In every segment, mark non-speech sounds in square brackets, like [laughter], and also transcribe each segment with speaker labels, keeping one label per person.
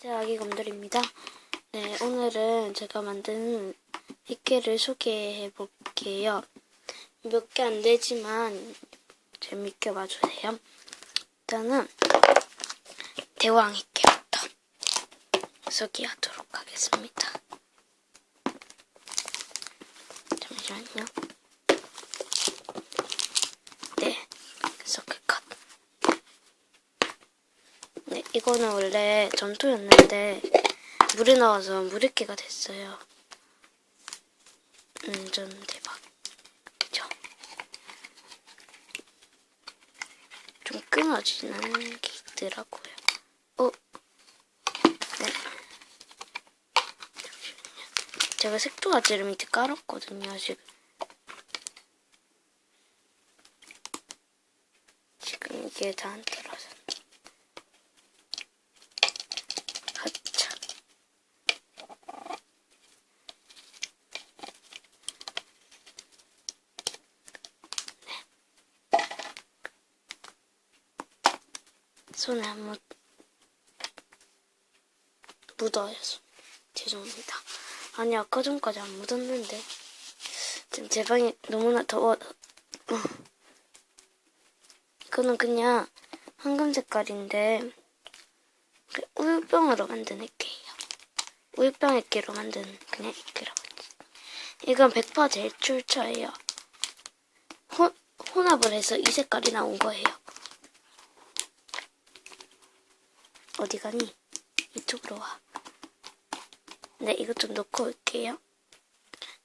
Speaker 1: 제 아기 곰돌입니다. 네, 오늘은 제가 만든 액기를 소개해 볼게요. 몇 개 안 되지만 재밌게 봐주세요. 일단은 대왕 액기부터 소개하도록 하겠습니다. 잠시만요. 네, 서클 컷. 네, 이거는 원래 전토였는데 물에 넣어서 물액기가 됐어요. 음, 좀 대박. 그죠? 좀 끊어지는 게 있더라고요. 어? 네. 제가 색조화지를 밑에 깔았거든요, 지금. 지금 이게 다안들어서. 하차. 네. 손에 안 묻, 묻어요, 손. 죄송합니다. 아니, 아까 전까지 안 묻었는데. 지금 제 방이 너무나 더워. 어. 이거는 그냥 황금 색깔인데, 그 우유병으로 만든 액기예요. 우유병 액기로 만든 그냥 액기라고 했지. 이건 100% 제출처예요. 혼, 혼합을 해서 이 색깔이 나온 거예요. 어디 가니? 이쪽으로 와. 네, 이것 좀 넣고 올게요.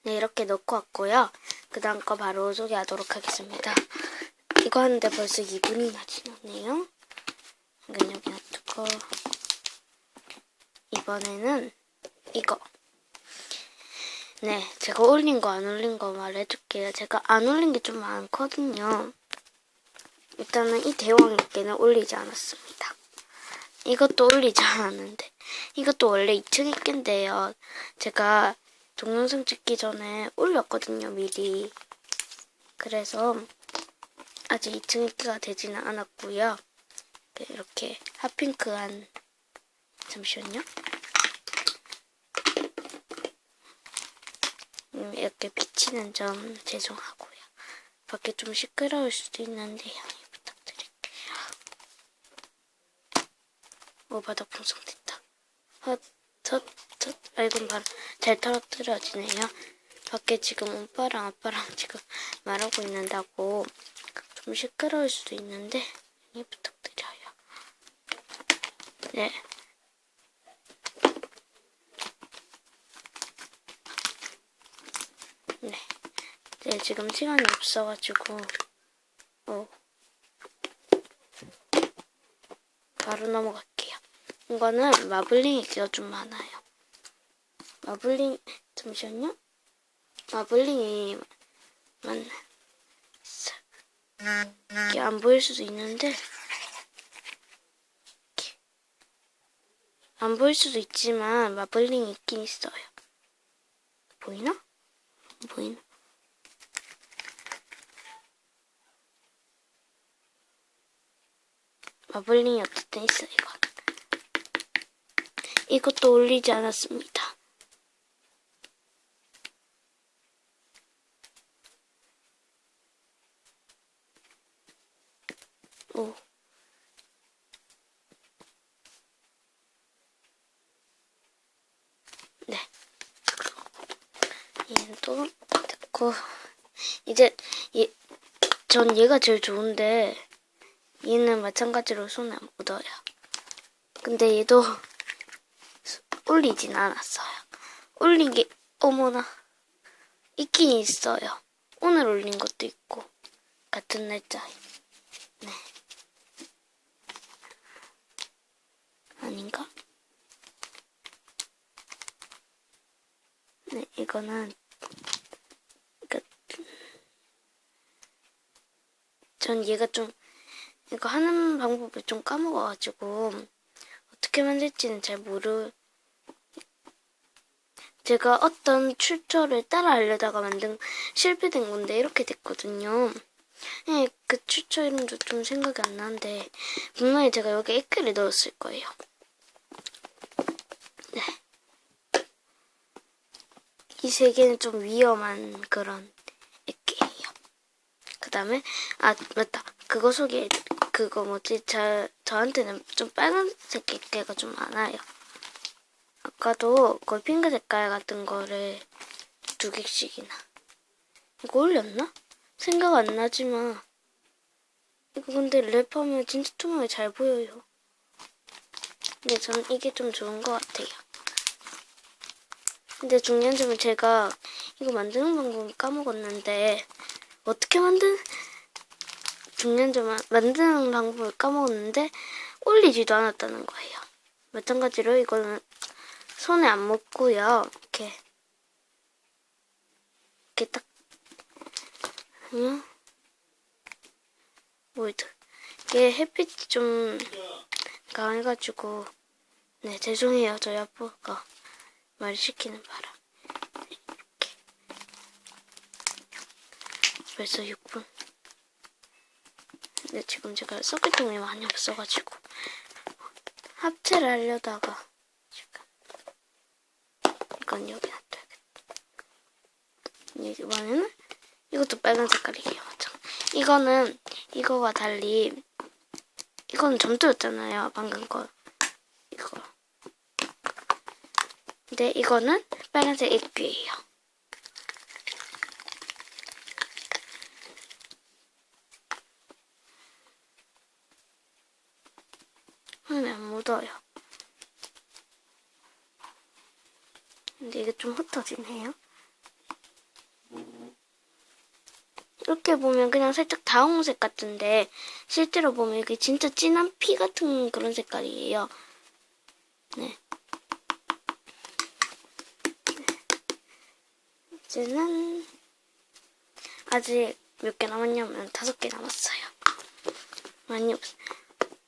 Speaker 1: 네, 이렇게 넣고 왔고요. 그 다음 거 바로 소개하도록 하겠습니다. 이거 하는데 벌써 2분이나 지났네요. 이건 여기 놔두고 이번에는 이거 네 제가 올린 거 안 올린 거 말해줄게요 제가 안 올린 게 좀 많거든요 일단은 이 대왕에게는 올리지 않았습니다 이것도 올리지 않았는데 이것도 원래 2층 액기인데요 제가 동영상 찍기 전에 올렸거든요 미리 그래서 아직 2층 액기가 되지는 않았고요 네, 이렇게 핫핑크한 잠시만요. 음, 이렇게 비치는 점 죄송하고요. 밖에 좀 시끄러울 수도 있는데 양해 부탁드릴게요. 오 바닥 풍성됐다. 헛, 헛, 헛. 아 이건 바로 잘 떨어뜨려지네요. 밖에 지금 오빠랑 아빠랑 [laughs] 지금 말하고 있는다고 좀 시끄러울 수도 있는데 부탁드려요. 네. 네. 네, 지금 시간이 없어가지고, 어. 바로 넘어갈게요. 이거는 마블링이 기가 좀 많아요. 마블링, 잠시만요. 마블링이 많네. 이게 안 보일 수도 있는데, 이렇게. 안 보일 수도 있지만, 마블링이 있긴 있어요. 보이나? 안 보이나? 마블링이 어쨌든 있어, 이거. 이것도 올리지 않았습니다. 오. 네. 또 됐고 이제 얘, 전 얘가 제일 좋은데 얘는 마찬가지로 손에 안 묻어요. 근데 얘도 올리진 않았어요. 올린 게 어머나 있긴 있어요. 오늘 올린 것도 있고 같은 날짜에. 네. 아닌가? 네, 이거는 전 얘가 좀 이거 하는 방법을 좀 까먹어가지고 어떻게 만들지는 잘 모르. 제가 어떤 출처를 따라 알려다가 만든 실패된 건데 이렇게 됐거든요. 예, 그 출처 이름도 좀 생각이 안 나는데 분명히 제가 여기 액기를 넣었을 거예요. 네. 이 세 개는 좀 위험한 그런 액기예요. 그 다음에 아 맞다. 그거 소개 그거 뭐지 저, 저한테는 좀 빨간색 액기가 좀 많아요. 아까도 거의 핑크 색깔 같은 거를 두 개씩이나. 이거 올렸나? 생각 안 나지만. 이거 근데 랩하면 진짜 투명해 잘 보여요. 근데 저는 이게 좀 좋은 것 같아요. 근데 중요한 점은 제가 이거 만드는 방법을 까먹었는데 어떻게 만든 중요한 점은 만드는 방법을 까먹었는데 올리지도 않았다는 거예요. 마찬가지로 이거는 손에 안 묻고요. 이렇게. 이렇게 딱. 그냥 몰드 이게 햇빛이 좀 강해가지고. 네 죄송해요. 저희 아빠가 말 시키는 바람. 이렇게. 벌써 6분. 근데 지금 제가 섞기통이 많이 없어가지고. 합체를 하려다가 이건 여기 놔둬야겠다. 이번에는 이것도 빨간 색깔이에요. 참. 이거는 이거와 달리 이거는 점토였잖아요 방금 거. 이거. 근데 이거는 빨간색 액귀예요. 손에 안 묻어요 근데 이게 좀 흩어지네요 이렇게 보면 그냥 살짝 다홍색 같은데 실제로 보면 이게 진짜 진한 피 같은 그런 색깔이에요. 네. 네. 이제는 아직 몇 개 남았냐면 다섯 개 남았어요. 많이 없.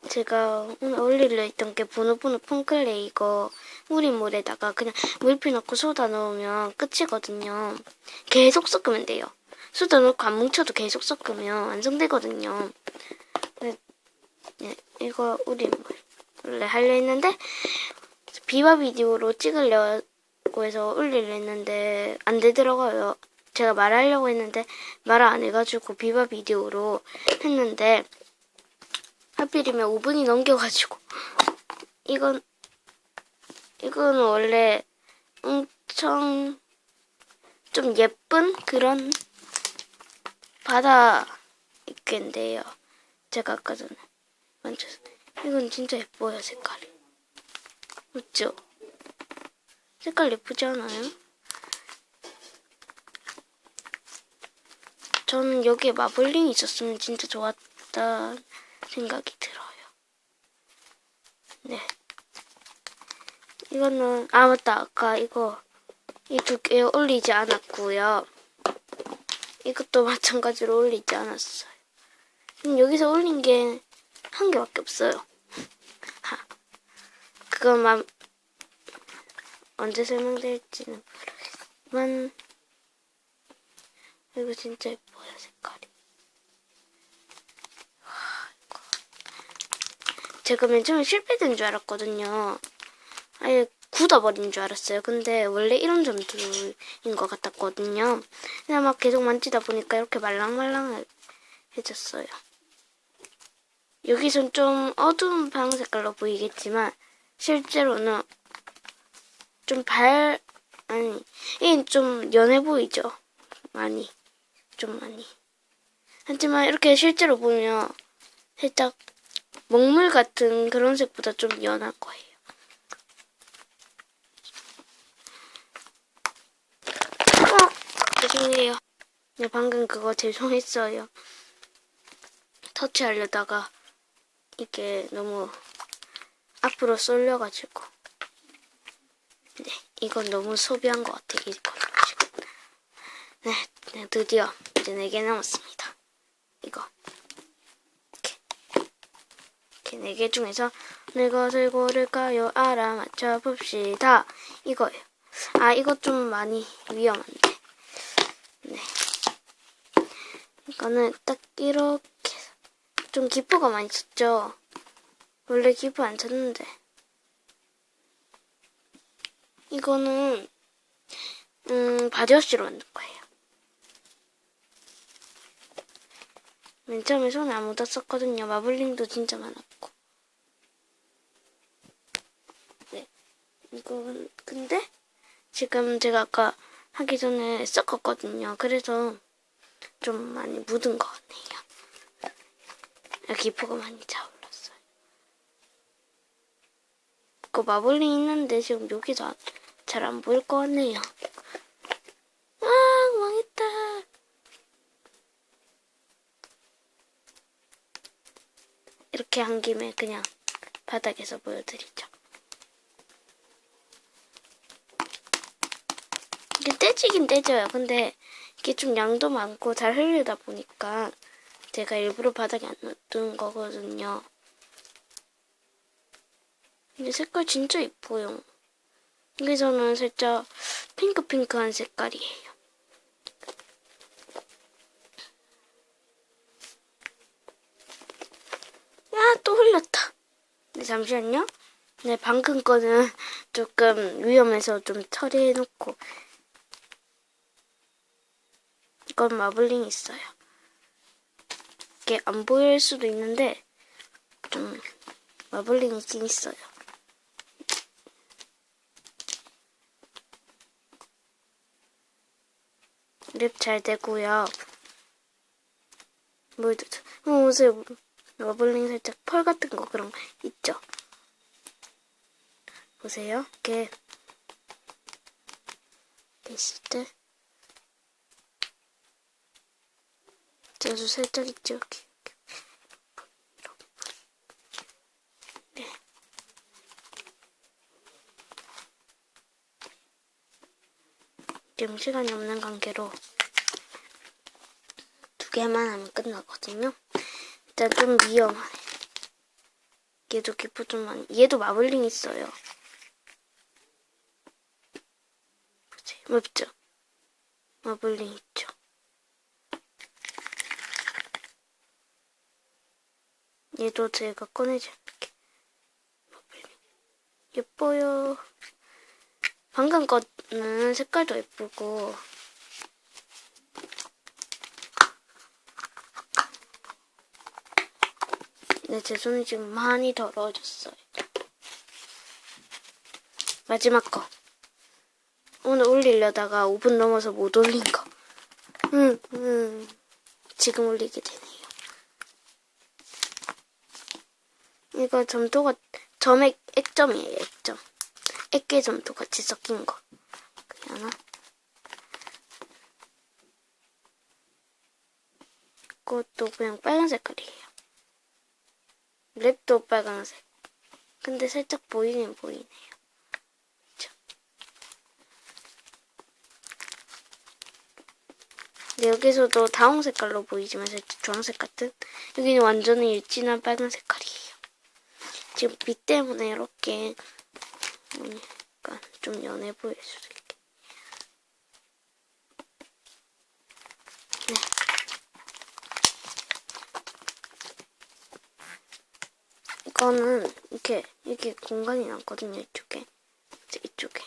Speaker 1: 제가 오늘 올리려 했던 게 보노보노 펑클레 이거 우린 물에다가 그냥 물피 넣고 소다 넣으면 끝이거든요. 계속 섞으면 돼요. 수도 넣고 안 뭉쳐도 계속 섞으면 완성되거든요. 네, 네, 이거 우리 원래 하려 했는데 비바 비디오로 찍으려고 해서 올리려 했는데 안 되더라고요. 제가 말하려고 했는데 말을 안 해가지고 비바 비디오로 했는데 하필이면 5분이 넘겨가지고 [laughs] 이건 이건 원래 엄청 좀 예쁜 그런 바다 있겠는데요. 제가 아까 전에 때. 이건 진짜 예뻐요, 색깔이. 맞죠? 색깔 예쁘지 않아요? 저는 여기에 마블링이 있었으면 진짜 좋았다 생각이 들어요. 네. 이거는, 아, 맞다. 아까 이거, 이 두 개 올리지 않았고요. 이것도 [laughs] 마찬가지로 올리지 않았어요. 음, 여기서 올린 게 한 개밖에 없어요. [laughs] 하. 그것만 언제 설명될지는 모르겠지만 이거 진짜 예뻐요 색깔이. 제가 맨 처음에 실패된 줄 알았거든요. 아예 굳어버린 줄 알았어요. 근데 원래 이런 점들인 것 같았거든요. 그냥 막 계속 만지다 보니까 이렇게 말랑말랑해졌어요. 여기선 좀 어두운 방 색깔로 보이겠지만 실제로는 좀 발, 아니, 이좀 연해 보이죠? 많이. 좀 많이. 하지만 이렇게 실제로 보면 살짝 먹물 같은 그런 색보다 좀 연할 거예요. 죄송해요. 네, 방금 그거 죄송했어요. 터치하려다가 이게 너무 앞으로 쏠려가지고. 네, 이건 너무 소비한 것 같아, 이거 지금. 네, 네, 드디어 이제 4개 남았습니다. 이거. 이렇게. 이렇게 4개 중에서 내 것을 고를까요? 알아맞혀 봅시다. 이거예요. 아, 이거 좀 많이 위험한데. 네. 이거는 딱 이렇게 좀 기포가 많이 쳤죠. 원래 기포 안 쳤는데. 이거는 음, 바디워시로 만든 거예요. 맨 처음에 손에 안 묻었었거든요. 마블링도 진짜 많았고. 네. 이건, 근데, 지금 제가 아까 하기 전에 섞었거든요. 그래서 좀 많이 묻은 것 같네요. 여기 이프가 많이 차올랐어요. 그 마블링 있는데 지금 여기서 잘 안 보일 것 같네요. 아, 망했다. 이렇게 한 김에 그냥 바닥에서 보여드리죠. 이게 떼지긴 떼져요. 근데 이게 좀 양도 많고 잘 흘리다 보니까 제가 일부러 바닥에 안 놔둔 거거든요. 근데 색깔 진짜 이뻐요. 저는 살짝 핑크핑크한 색깔이에요. 야, 또 흘렸다. 네, 잠시만요. 네, 방금 거는 조금 위험해서 좀 처리해놓고. 이건 마블링 있어요. 이게 안 보일 수도 있는데, 좀 마블링 있긴 있어요. 립잘 되고요. 뭐도 어, 오세요. 러블링 살짝 펄 같은 거 그런 거 있죠. 보세요. 이렇게 있을 때 아주 살짝 있죠. 지금 시간이 없는 관계로 두 개만 하면 끝나거든요. 일단 좀 위험하네. 얘도 기포 좀 많이. 얘도 마블링 있어요. 보세요. 맞죠? 마블링 있죠. 얘도 제가 꺼내지 않을게. 마블링. 예뻐요. 방금 거는 색깔도 예쁘고 네, 제 손이 지금 많이 더러워졌어요. 마지막 거. 오늘 올리려다가 5분 넘어서 못 올린 거. 음, 음. 지금 올리게 되네요. 이거 점토가, 점액, 액점이에요, 액점. 액계 점토 같이 섞인 거. 그게 하나. 그것도 그냥 빨간 색깔이에요. 랩도 빨간색. 근데 살짝 보이긴 보이네요. 그쵸? 근데 여기서도 다홍 색깔로 보이지만 살짝 주황색 같은 여기는 완전히 진한 빨간 색깔이에요. 지금 빛 때문에 이렇게 약간 좀 연해 보일 수도 있게. 네. 이거는 이렇게 이렇게 공간이 남거든요 이쪽에 이쪽에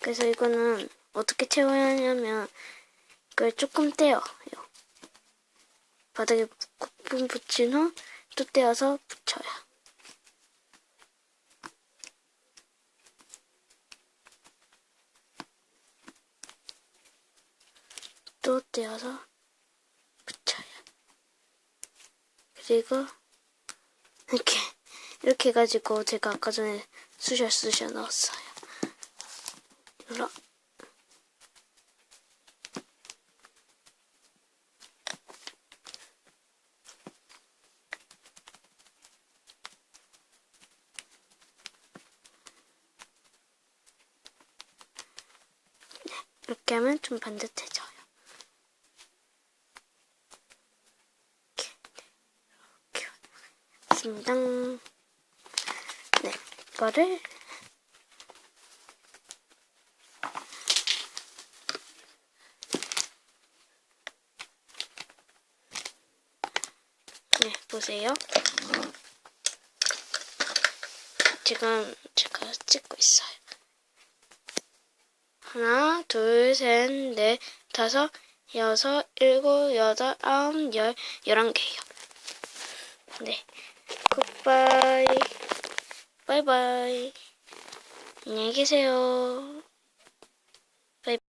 Speaker 1: 그래서 이거는 어떻게 채워야 하냐면 이걸 조금 떼요 바닥에 부품 붙인 후 또 떼어서 떼어서 붙여요 그리고 이렇게 이렇게 해가지고 제가 아까 전에 쑤셔 쑤셔 넣었어요. 눌러. 네, 이렇게 하면 좀 반듯해져요. 이렇게, 이렇게 맞습니다. 네, 이거를 네, 보세요. 지금 제가 찍고 있어요. 하나, 둘, 셋, 넷, 다섯, 여섯, 일곱, 여덟, 아홉, 열, 열한 개요. 네. 굿바이. 바이바이. 안녕히 계세요.